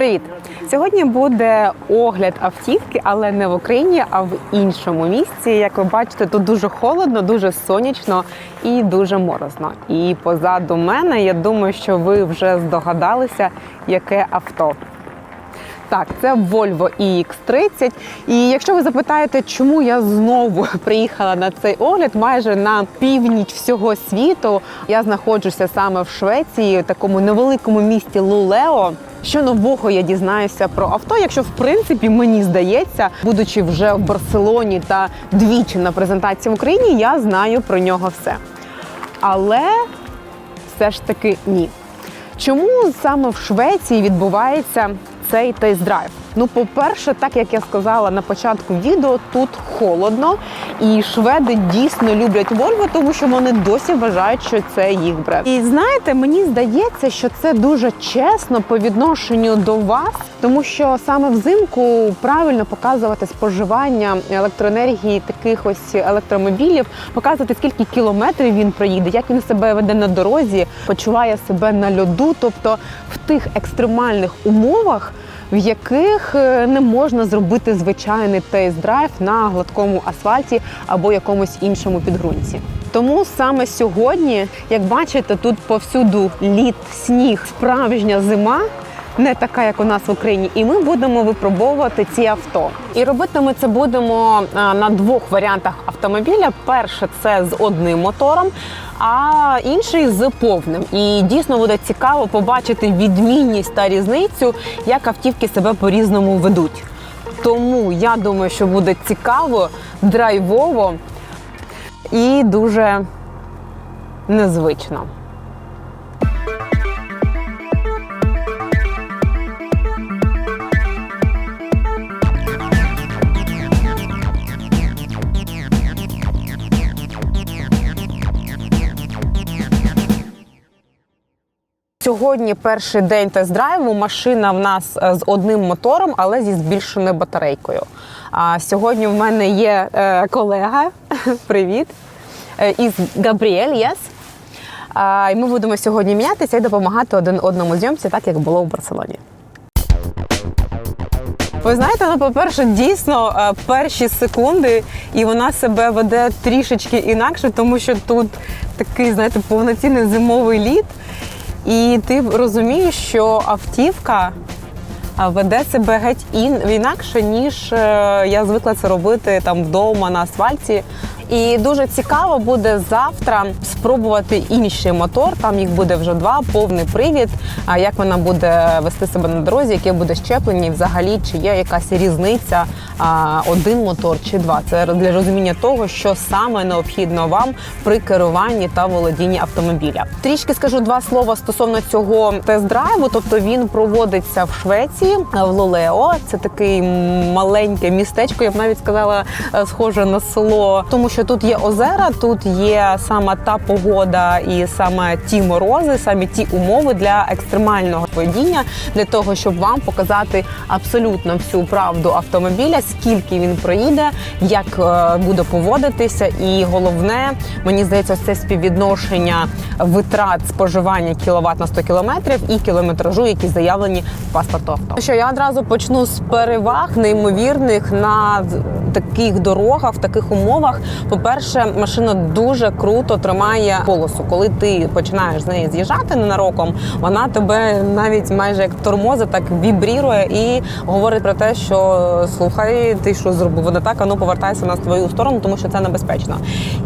Привіт! Сьогодні буде огляд автівки, але не в Україні, а в іншому місці. Як ви бачите, тут дуже холодно, дуже сонячно і дуже морозно. І позаду мене, я думаю, що ви вже здогадалися, яке авто. Так, це Volvo EX30. І якщо ви запитаєте, чому я знову приїхала на цей огляд, майже на північ всього світу, я знаходжуся саме в Швеції, в такому невеликому місті Лулео. Що нового я дізнаюся про авто, якщо в принципі мені здається, будучи вже в Барселоні та двічі на презентації в Україні, я знаю про нього все. Але все ж таки ні. Чому саме в Швеції відбувається цей тест-драйв? Ну, по-перше, так як я сказала на початку відео, тут холодно, і шведи дійсно люблять Volvo, тому що вони досі вважають, що це їх бренд. І знаєте, мені здається, що це дуже чесно по відношенню до вас, тому що саме взимку правильно показувати споживання електроенергії таких ось електромобілів, показувати скільки кілометрів він проїде, як він себе веде на дорозі, почуває себе на льоду, тобто в тих екстремальних умовах в яких е, не можна зробити звичайний тест-драйв на гладкому асфальті або якомусь іншому підґрунті. Тому саме сьогодні, як бачите, тут повсюду лід, сніг, справжня зима. Не така, як у нас в Україні, і ми будемо випробовувати ці авто. І робити ми це будемо на двох варіантах автомобіля. Перше це з одним мотором, а інший з повним. І дійсно буде цікаво побачити відмінність та різницю, як автівки себе по-різному ведуть. Тому я думаю, що буде цікаво, драйвово і дуже незвично. Сьогодні перший день тест-драйву. Машина в нас е, з одним мотором, але зі збільшеною батарейкою. А сьогодні в мене є е, колега. Привіт. Е, Із Габріель, єс. І ми будемо сьогодні мінятися і допомагати один одному зйомці, так як було в Барселоні. Ви знаєте, ну, по-перше, дійсно перші секунди, і вона себе веде трішечки інакше, тому що тут такий, знаєте, повноцінний зимовий лід. І ти розумієш, що автівка веде себе геть ін, інакше, ніж е, я звикла це робити там вдома на асфальті. І дуже цікаво буде завтра спробувати інший мотор. Там їх буде вже два, повний привід. А як вона буде вести себе на дорозі, яке буде щеплення, взагалі чи є якась різниця один мотор чи два. Це для розуміння того, що саме необхідно вам при керуванні та володінні автомобіля. Трішки скажу два слова стосовно цього тест-драйву. Тобто він проводиться в Швеції в Лолео. Це такий маленьке містечко. Я б навіть сказала, е, схоже на село, тому що тут є озера, тут є саме та погода і саме ті морози, саме ті умови для екстремального водіння, для того, щоб вам показати абсолютно всю правду автомобіля, скільки він проїде, як е, буде поводитися, і головне, мені здається, це співвідношення витрат споживання кіловат на 100 кілометрів і кілометражу, які заявлені в паспорту авто. Що я одразу почну з переваг неймовірних на таких дорогах, в таких умовах. По-перше, машина дуже круто тримає полосу. Коли ти починаєш з неї з'їжджати ненароком, вона тебе навіть майже як тормозить, так вібрірує і говорить про те, що слухай, ти що зробив не так, а ну повертайся на твою сторону, тому що це небезпечно.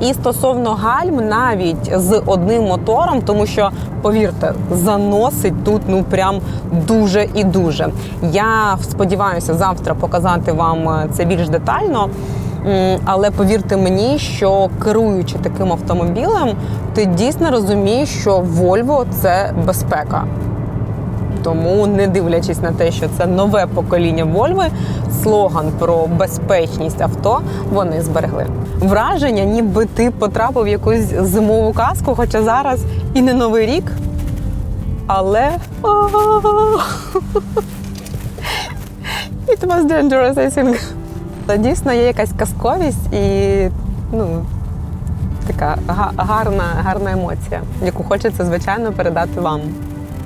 І стосовно гальм, навіть з одним мотором, тому що повірте, заносить тут ну прям дуже і дуже. Я сподіваюся завтра показати вам це більш детально. Але повірте мені, що керуючи таким автомобілем, ти дійсно розумієш, що Volvo – це безпека. Тому, не дивлячись на те, що це нове покоління Volvo, слоган про безпечність авто вони зберегли. Враження, ніби ти потрапив в якусь зимову казку, хоча зараз і не новий рік. Але It was dangerous, I think. Та дійсно є якась казковість і ну, така га- гарна, гарна емоція, яку хочеться, звичайно, передати вам.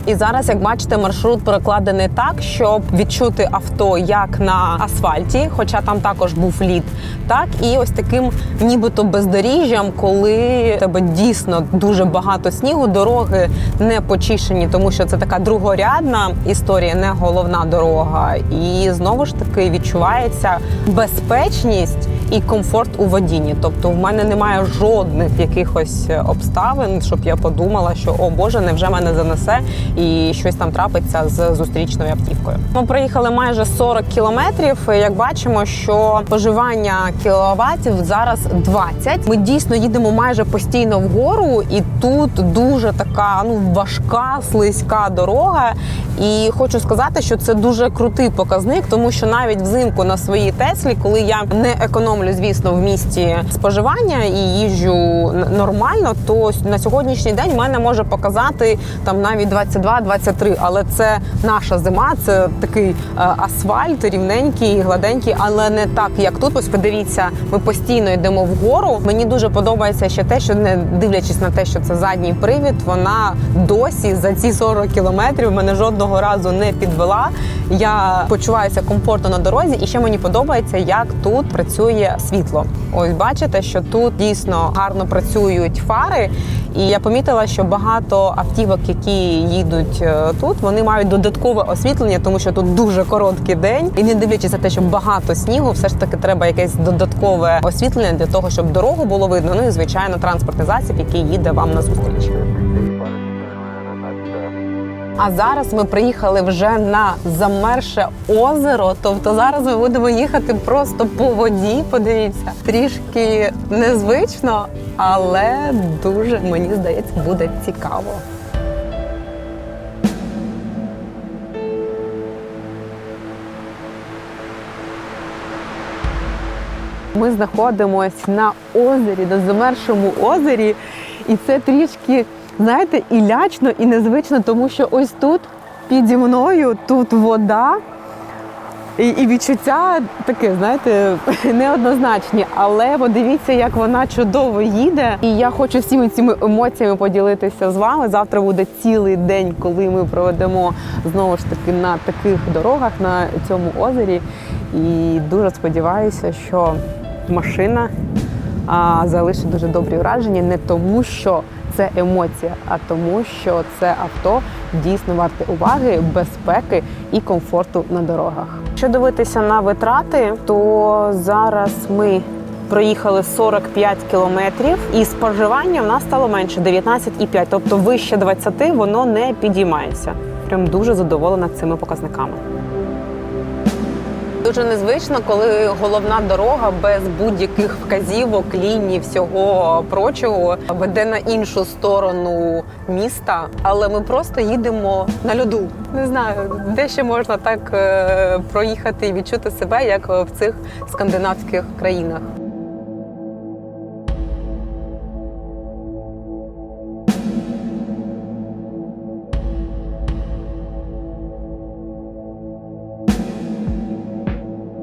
І зараз, як бачите, маршрут перекладений так, щоб відчути авто як на асфальті, хоча там також був лід, так і ось таким нібито бездоріжжям, коли тебе дійсно дуже багато снігу, дороги не почищені, тому що це така другорядна історія, не головна дорога. І знову ж таки відчувається безпечність і комфорт у водінні. Тобто, в мене немає жодних якихось обставин, щоб я подумала, що о Боже, невже мене занесе і щось там трапиться з зустрічною автівкою. Ми проїхали майже 40 кілометрів. Як бачимо, що споживання кіловатів зараз 20. Ми дійсно їдемо майже постійно вгору, і тут дуже така ну важка, слизька дорога. І хочу сказати, що це дуже крутий показник, тому що навіть взимку на своїй Теслі, коли я не економлю, звісно, в місті споживання і їжджу нормально, то на сьогоднішній день мене може показати там навіть 22-23, але це наша зима, це такий е, асфальт рівненький, гладенький, але не так, як тут. Ось подивіться, ми постійно йдемо вгору. Мені дуже подобається ще те, що не дивлячись на те, що це задній привід, вона досі за ці 40 кілометрів мене жодного разу не підвела. Я почуваюся комфортно на дорозі, і ще мені подобається, як тут працює світло. Ось бачите, що тут дійсно гарно працюють фари. І я помітила, що багато автівок, які їдуть е, тут, вони мають додаткове освітлення, тому що тут дуже короткий день. І не дивлячись на те, що багато снігу, все ж таки треба якесь додаткове освітлення для того, щоб дорогу було видно. Ну і звичайно, транспортний засіб, який їде вам на зустріч. А зараз ми приїхали вже на замерше озеро. Тобто зараз ми будемо їхати просто по воді. Подивіться, трішки незвично, але дуже мені здається буде цікаво. Ми знаходимося на озері, на замершому озері, і це трішки, знаєте, і лячно, і незвично, тому що ось тут піді мною тут вода. І, і відчуття таке, знаєте, неоднозначні. Але подивіться, як вона чудово їде. І я хочу всіми цими емоціями поділитися з вами. Завтра буде цілий день, коли ми проведемо знову ж таки на таких дорогах на цьому озері. І дуже сподіваюся, що машина а, залишить дуже добрі враження, не тому, що це емоція, а тому, що це авто дійсно варте уваги, безпеки і комфорту на дорогах. Якщо дивитися на витрати, то зараз ми проїхали 45 кілометрів, і споживання в нас стало менше 19,5, тобто вище 20 воно не підіймається. Прям дуже задоволена цими показниками. Дуже незвично, коли головна дорога без будь-яких вказівок, ліній, всього прочого веде на іншу сторону міста. Але ми просто їдемо на льоду. Не знаю, де ще можна так е, проїхати і відчути себе, як в цих скандинавських країнах.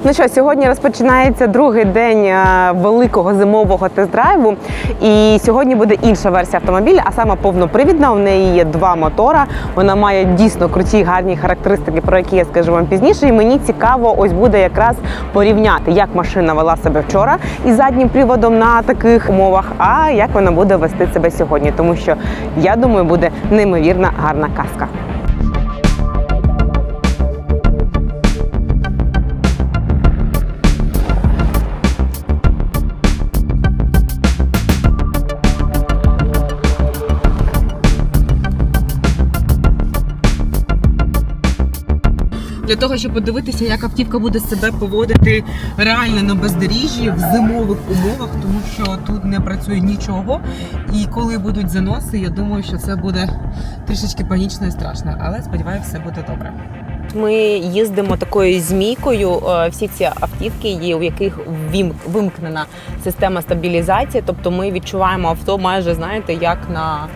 Ну що, сьогодні розпочинається другий день е, великого зимового тест-драйву. І сьогодні буде інша версія автомобіля, а саме повнопривідна. У неї є два мотора. Вона має дійсно круті гарні характеристики, про які я скажу вам пізніше. І мені цікаво, ось буде якраз порівняти, як машина вела себе вчора із заднім приводом на таких умовах, а як вона буде вести себе сьогодні. Тому що я думаю, буде неймовірна гарна казка. Для того, щоб подивитися, як автівка буде себе поводити реально на бездоріжжі в зимових умовах, тому що тут не працює нічого. І коли будуть заноси, я думаю, що це буде трішечки панічно і страшно, але сподіваюся, все буде добре. Ми їздимо такою змійкою. Е, Всі ці автівки є, у яких вимкнена система стабілізації. Тобто ми відчуваємо авто майже знаєте, як на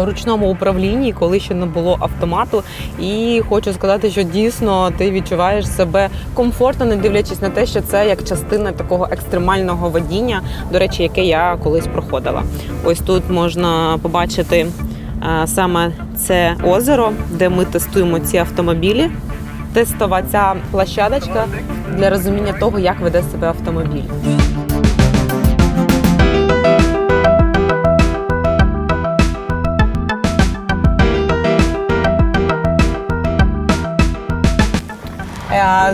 ручному управлінні, коли ще не було автомату. І хочу сказати, що дійсно ти відчуваєш себе комфортно, не дивлячись на те, що це як частина такого екстремального водіння, до речі, яке я колись проходила. Ось тут можна побачити. е, саме це озеро, де ми тестуємо ці автомобілі. Тестова ця площадочка для розуміння того, як веде себе автомобіль.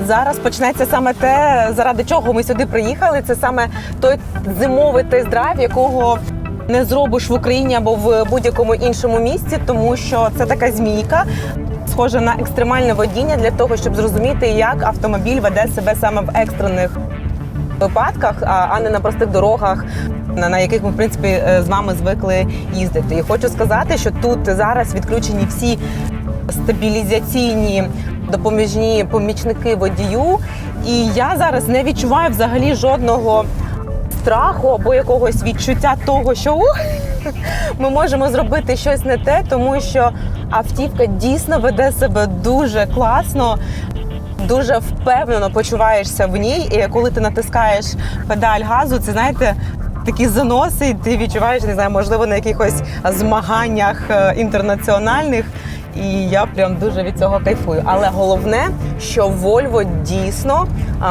Зараз почнеться саме те, заради чого ми сюди приїхали. Це саме той зимовий тест-драйв, якого не зробиш в Україні або в будь-якому іншому місці, тому що це така змійка, схожа на екстремальне водіння для того, щоб зрозуміти, як автомобіль веде себе саме в екстрених випадках, а не на простих дорогах, на, на яких ми в принципі е, з вами звикли їздити. І хочу сказати, що тут зараз відключені всі стабілізаційні допоміжні помічники водію. І я зараз не відчуваю взагалі жодного страху або якогось відчуття того, що ух, ми можемо зробити щось не те, тому що автівка дійсно веде себе дуже класно. Дуже впевнено почуваєшся в ній, і коли ти натискаєш педаль газу, це знаєте. Такі заноси, і ти відчуваєш, не знаю, можливо, на якихось змаганнях е, інтернаціональних. І я прям дуже від цього кайфую. Але головне, що Volvo дійсно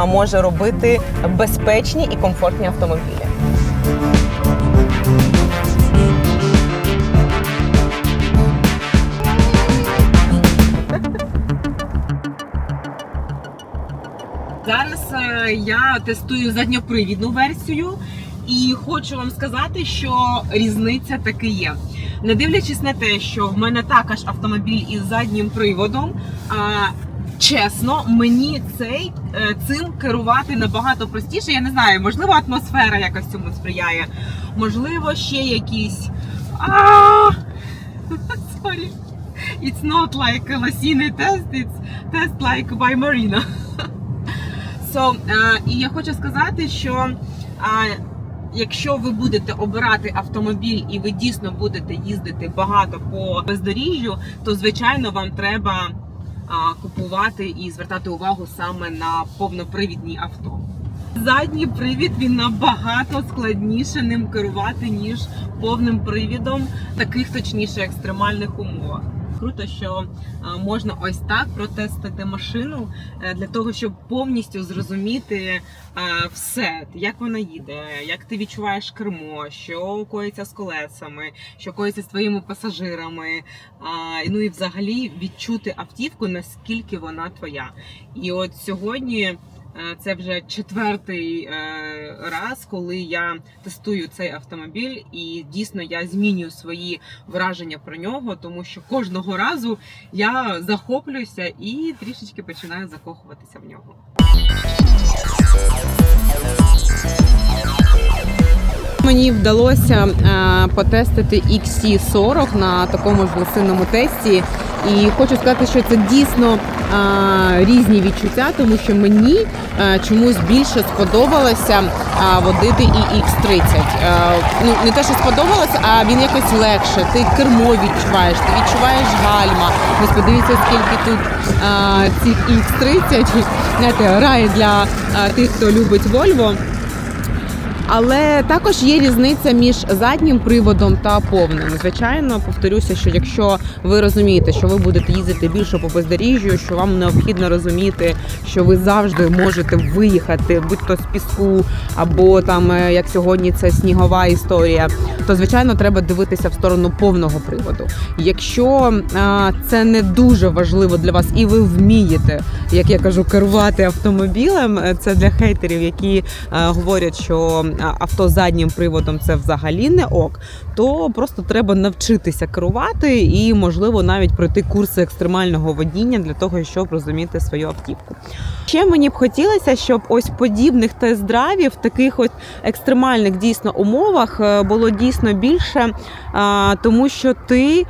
може робити безпечні і комфортні автомобілі. Зараз е, я тестую задньопривідну версію, і хочу вам сказати, що різниця таки є. Не дивлячись на те, що в мене також автомобіль із заднім приводом. Чесно, мені цей е, цим керувати набагато простіше. Я не знаю, можливо, атмосфера якось цьому сприяє, можливо, ще якісь. Sorry. It's not like a Lassini test, it's test like by Marina. So, е, і я хочу сказати, що е, якщо ви будете обирати автомобіль і ви дійсно будете їздити багато по бездоріжжю, то звичайно вам треба купувати і звертати увагу саме на повнопривідні авто. Задній привід він набагато складніше ним керувати, ніж повним привідом, таких точніше екстремальних умовах. Круто, що можна ось так протестити машину е, для того, щоб повністю зрозуміти все, як вона їде, як ти відчуваєш кермо, що коїться з колесами, що коїться з твоїми пасажирами. Ну і взагалі відчути автівку, наскільки вона твоя. І от сьогодні. Е, Це вже четвертий е, раз, коли я тестую цей автомобіль, і дійсно я змінюю свої враження про нього, тому що кожного разу я захоплююся і трішечки починаю закохуватися в нього. Мені вдалося е, потестити XC40 на такому ж лосинному тесті. І хочу сказати, що це дійсно е, різні відчуття, тому що мені е, чомусь більше сподобалося е, водити і X30. Е, ну не те, що сподобалося, а він якось легше. Ти кермо відчуваєш, ти відчуваєш гальма. Ось подивіться, скільки тут е, цих X30, знаєте, рай для е, тих, хто любить Volvo. Але також є різниця між заднім приводом та повним. Звичайно, повторюся, що якщо ви розумієте, що ви будете їздити більше по бездоріжжю, що вам необхідно розуміти, що ви завжди можете виїхати, будь-то з піску, або там е, як сьогодні це снігова історія, то звичайно треба дивитися в сторону повного приводу. Якщо а, це не дуже важливо для вас, і ви вмієте, як я кажу, керувати автомобілем, е, це для хейтерів, які е, говорять, що а, авто з заднім приводом це взагалі не ок, то просто треба навчитися керувати і, можливо, навіть пройти курси екстремального водіння для того, щоб розуміти свою автівку. Ще мені б хотілося, щоб ось подібних тест-драйвів, таких ось екстремальних дійсно умовах е, було дійсно більше, тому що ти,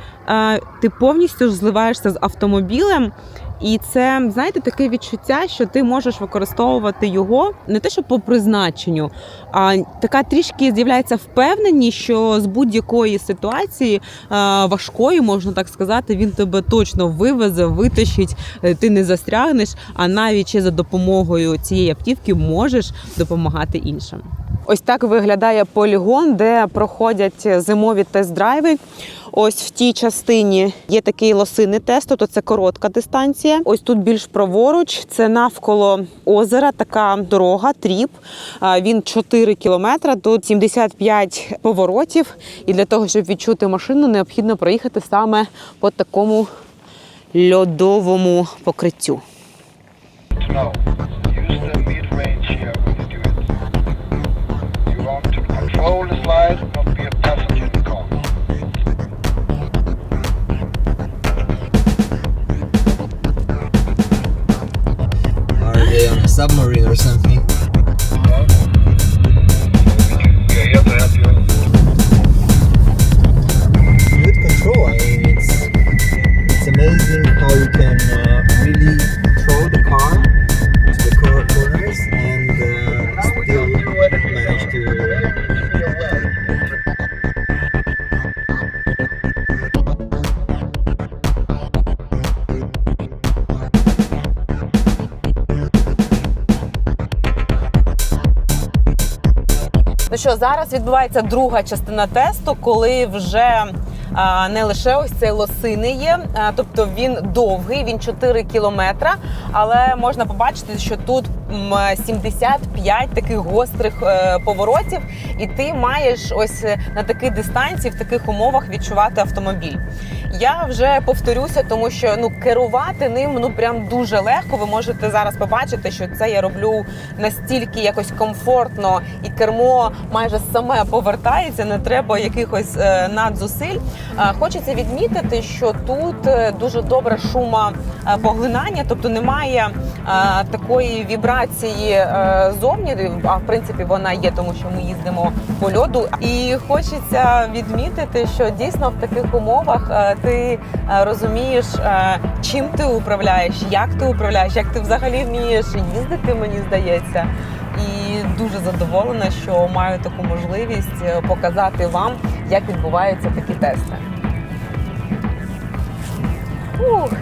ти повністю зливаєшся з автомобілем. І це знаєте таке відчуття, що ти можеш використовувати його не те, що по призначенню, а така трішки з'являється впевненість, що з будь-якої ситуації важкої, можна так сказати, він тебе точно вивезе, витащить, е, ти не застрягнеш, а навіть ще за допомогою цієї автівки можеш допомагати іншим. Ось так виглядає полігон, де проходять зимові тест-драйви. Ось в тій частині є такий лосиний тест, тобто це коротка дистанція. Ось тут більш праворуч, це навколо озера, така дорога, тріп. Він 4 кілометри, тут 75 поворотів. І для того, щоб відчути машину, необхідно проїхати саме по такому льодовому покриттю. Submarine or something? Good control. I mean, it's it's amazing how you can uh, really throw the car що зараз відбувається друга частина тесту, коли вже не лише ось цей лосиний є, тобто він довгий, він 4 кілометра, але можна побачити, що тут 75 таких гострих е, поворотів, і ти маєш ось е, на такій дистанції, в таких умовах відчувати автомобіль. Я вже повторюся, тому що ну керувати ним ну прям дуже легко. Ви можете зараз побачити, що це я роблю настільки якось комфортно, і кермо майже саме повертається, не треба якихось е, надзусиль. Е, хочеться відмітити, що тут е, дуже добре шума поглинання, тобто немає такої вібрації зовні. А в принципі вона є, тому що ми їздимо по льоду. І хочеться відмітити, що дійсно в таких умовах ти е, розумієш, е, чим ти управляєш, як ти управляєш, як ти взагалі вмієш їздити, мені здається. І дуже задоволена, що маю таку можливість е, показати вам, як відбуваються такі тести. Ух.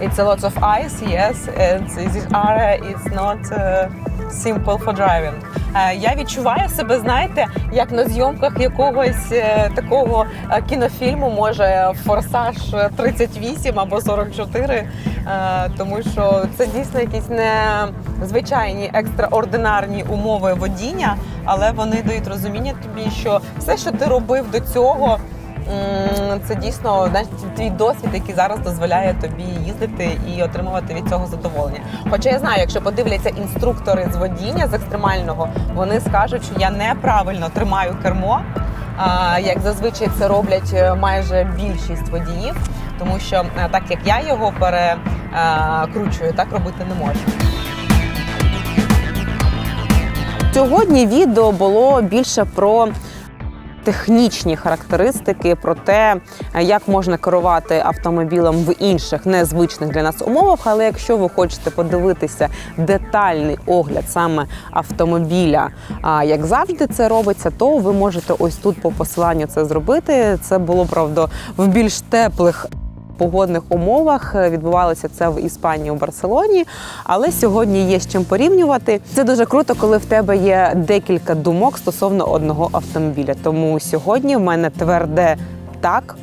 It's a lot of ice, yes, and this area is not uh, simple for driving. Е, Я відчуваю себе, знаєте, як на зйомках якогось е, такого е, кінофільму, може Форсаж 38 або 44, е, тому що це дійсно якісь незвичайні екстраординарні умови водіння, але вони дають розуміння тобі, що все, що ти робив до цього. Це дійсно знаєш, твій досвід, який зараз дозволяє тобі їздити і отримувати від цього задоволення. Хоча я знаю, якщо подивляться інструктори з водіння з екстремального, вони скажуть, що я неправильно тримаю кермо, як зазвичай це роблять е, майже більшість водіїв, тому що е, так як я його перекручую, так робити не можу. Сьогодні відео було більше про технічні характеристики, про те, як можна керувати автомобілем в інших незвичних для нас умовах. Але якщо ви хочете подивитися детальний огляд саме автомобіля, як завжди це робиться, то ви можете ось тут по посиланню це зробити. Це було правда в більш теплих погодних умовах. Е, Відбувалося це в Іспанії у Барселоні. Але сьогодні є з чим порівнювати. Це дуже круто, коли в тебе є декілька думок стосовно одного автомобіля. Тому сьогодні в мене тверде так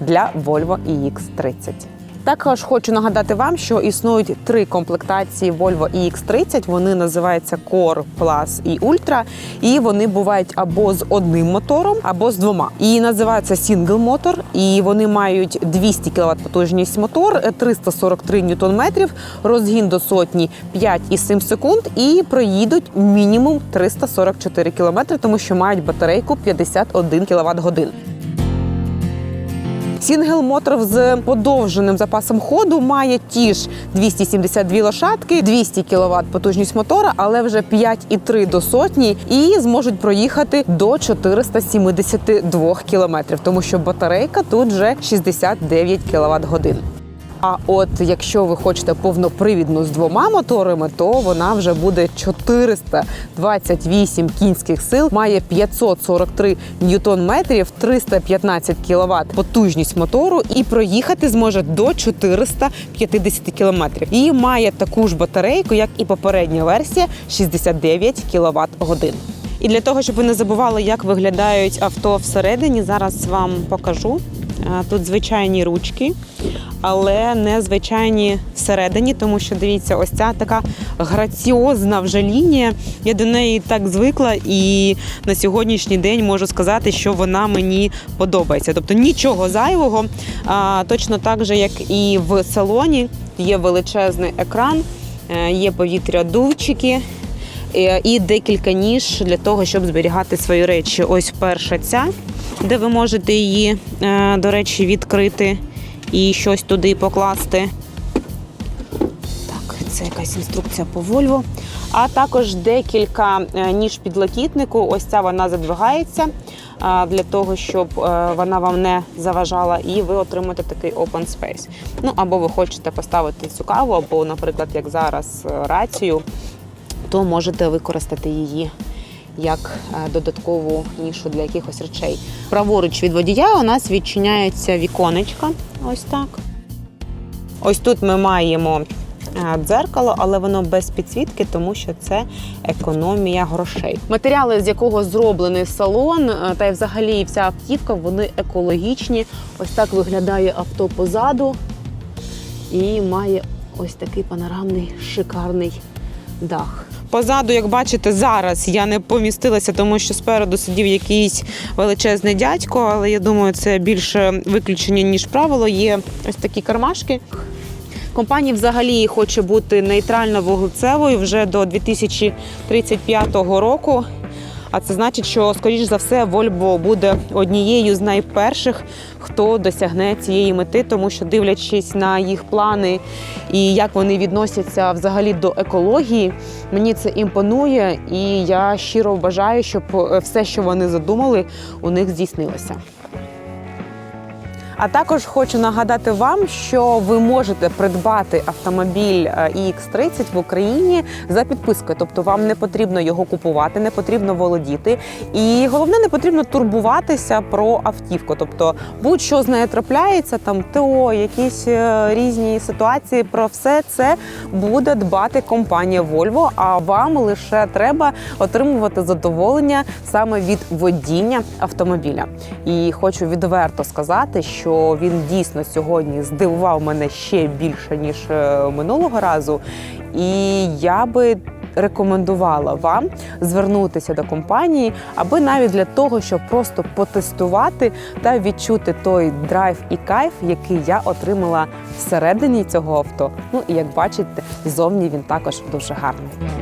для Volvo EX30. Також хочу нагадати вам, що існують три комплектації Volvo EX30. Вони називаються Core, Plus і Ultra. І вони бувають або з одним мотором, або з двома. І називаються Single мотор. І вони мають 200 кВт потужність мотор, 343 ньютон-метрів, розгін до сотні 5,7 секунд і проїдуть мінімум 344 км, тому що мають батарейку 51 кВт годин. Сінгл мотор з подовженим запасом ходу має ті ж 272 лошадки, 200 кВт потужність мотора, але вже 5,3 до сотні і зможуть проїхати до 472 км, тому що батарейка тут вже 69 кВт годин. А от якщо ви хочете повнопривідну з двома моторами, то вона вже буде 428 кінських сил, має 543 ньютон метрів, 315 кВт потужність мотору і проїхати зможе до 450 км. І має таку ж батарейку, як і попередня версія 69 кВт годин. І для того, щоб ви не забували, як виглядають авто всередині, зараз вам покажу. Тут звичайні ручки, але не звичайні всередині, тому що дивіться, ось ця така граціозна вже лінія. Я до неї так звикла, і на сьогоднішній день можу сказати, що вона мені подобається. Тобто нічого зайвого, точно так же, як і в салоні. Є величезний екран, е, є повітрядувчики. Е, і декілька ніж для того, щоб зберігати свої речі. Ось перша ця, де ви можете її, е, до речі, відкрити і щось туди покласти. Так, це якась інструкція по Volvo. А також декілька е, ніж підлокітнику. Ось ця вона задвигається для того, щоб е, вона вам не заважала, і ви отримаєте такий open space. Ну або ви хочете поставити цю каву, або, наприклад, як зараз е, рацію, то можете використати її як е, додаткову нішу для якихось речей. Праворуч від водія у нас відчиняється віконечко. Ось так. Ось тут ми маємо е, дзеркало, але воно без підсвітки, тому що це економія грошей. Матеріали, з якого зроблений салон, е, та й взагалі вся автівка, вони екологічні. Ось так виглядає авто позаду і має ось такий панорамний шикарний дах. Позаду, як бачите, зараз я не помістилася, тому що спереду сидів якийсь величезний дядько, але я думаю, це більше виключення, ніж правило. Є ось такі кармашки. Компанія взагалі хоче бути нейтрально вуглецевою вже до 2035 року. А це значить, що скоріш за все Вольбо буде однією з найперших, хто досягне цієї мети, тому що дивлячись на їх плани і як вони відносяться взагалі до екології, мені це імпонує, і я щиро бажаю, щоб е, все, що вони задумали, у них здійснилося. А також хочу нагадати вам, що ви можете придбати автомобіль е, iX30 в Україні за підпискою. Тобто вам не потрібно його купувати, не потрібно володіти. І головне, не потрібно турбуватися про автівку. Тобто, будь-що з нею трапляється, там ТО, якісь е, різні ситуації. Про все це буде дбати компанія Volvo. А вам лише треба отримувати задоволення саме від водіння автомобіля. І хочу відверто сказати, що він дійсно сьогодні здивував мене ще більше ніж е, минулого разу. І я би рекомендувала вам звернутися до компанії, аби навіть для того, щоб просто потестувати та відчути той драйв і кайф, який я отримала всередині цього авто. Ну і як бачите, зовні він також дуже гарний.